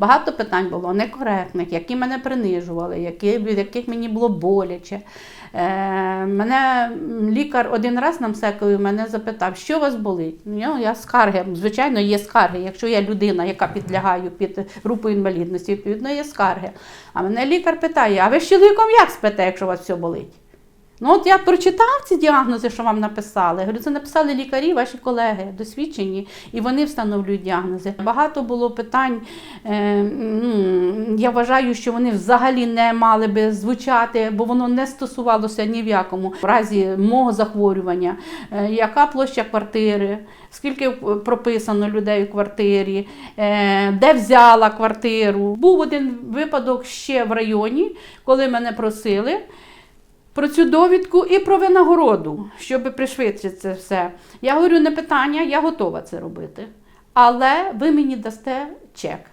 Багато питань було некоректних, які мене принижували, які, від яких мені було боляче. Е, мене лікар один раз на МСЕКові мене запитав, що у вас болить? Ну, я, я скарги, звичайно, є скарги. Якщо я людина, яка підлягає під групу інвалідності, відповідно є скарги. А мене лікар питає: а ви з чоловіком як спите, якщо у вас все болить? Ну, от я прочитав ці діагнози, що вам написали. Говорю, це написали лікарі, ваші колеги, досвідчені, і вони встановлюють діагнози. Багато було питань. Е, ну, я вважаю, що вони взагалі не мали би звучати, бо воно не стосувалося ні в якому в разі мого захворювання. Е, яка площа квартири? Скільки прописано людей у квартирі, е, де взяла квартиру. Був один випадок ще в районі, коли мене просили про цю довідку і про винагороду, щоб пришвидшити це все. Я говорю, не питання, я готова це робити. Але ви мені дасте чек.